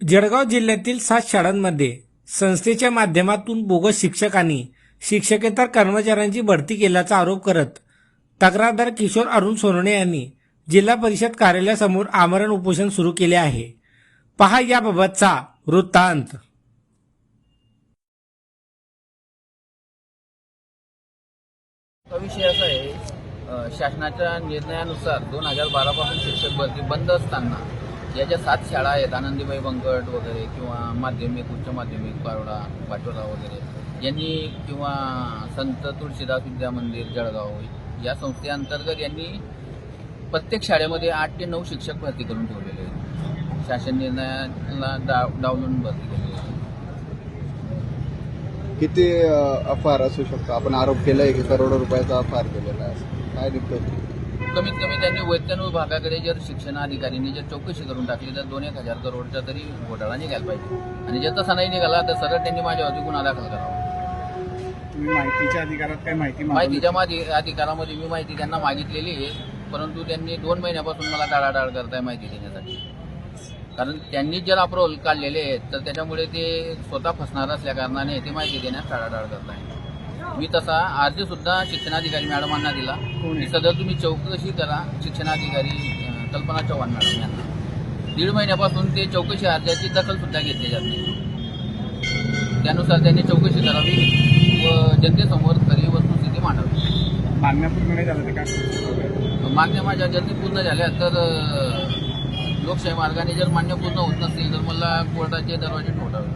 जळगाव जिल्ह्यातील सात शाळांमध्ये संस्थेच्या माध्यमातून बोगस शिक्षकांनी शिक्षकेतर कर्मचाऱ्यांची भरती केल्याचा आरोप करत तक्रारदार किशोर अरुण सोनणे यांनी जिल्हा परिषद कार्यालयासमोर आमरण उपोषण सुरू केले आहे. पहा याबाबतचा वृत्तांत. विषय असा आहे शासनाच्या निर्णयानुसार दोन हजार बारापासून शिक्षक भरती बंद असताना या ज्या सात शाळा आहेत. आनंदीबाई बंगट वगैरे किंवा माध्यमिक उच्च माध्यमिक पारोडा पाटोला वगैरे. यांनी किंवा संत तुळशीदास विद्या मंदिर जळगाव या संस्थेअंतर्गत यांनी प्रत्येक शाळेमध्ये आठ ते नऊ शिक्षक भरती करून ठेवलेले आहेत. शासन निर्णयाला डाव डावलून भरती केलेली आहे. किती अफार असू शकतो? आपण आरोप केलाय की करोडो रुपयाचा अफार केलेला आहे. काय निघतो कमीत कमी त्यांनी वैद्यन विभागाकडे जर शिक्षण अधिकाऱ्यांनी जर चौकशी करून टाकली तर दोन एक हजार करोडचा तरी घोटाळा निघायला पाहिजे. आणि जर तसा नाही निघाला तर सरळ त्यांनी माझ्यावरती गुन्हा दाखल करावा. तुम्ही माहितीच्या अधिकारात काय माहिती? माहितीच्या अधिकारामध्ये मी माहिती त्यांना मागितलेली आहे परंतु त्यांनी दोन महिन्यापासून मला टाळाटाळ करताय माहिती देण्यासाठी. कारण त्यांनी जर अप्रोल काढलेले आहेत तर त्याच्यामुळे ते स्वतः फसणार असल्या कारणाने ती माहिती देण्यास टाळाटाळ करत आहे मी तसा अर्ज सुद्धा शिक्षणाधिकारी मॅडमांना दिला. कोण आहे? की सदर तुम्ही चौकशी करा शिक्षणाधिकारी अं, कल्पना चव्हाण मॅडम यांना. दीड महिन्यापासून ते चौकशी अर्जाची दखल सुद्धा घेतली जात नाही. त्यानुसार त्यांनी चौकशी करावी व जनतेसमोर खरी वस्तुस्थिती मांडावी. मागण्या पूर्ण नाही काय? मागण्या माझ्या जर पूर्ण झाल्या तर अं, लोकशाही मार्गाने जर मान्य पूर्ण होत नसतील तर मला कोर्टाचे दरवाजे ठोठावे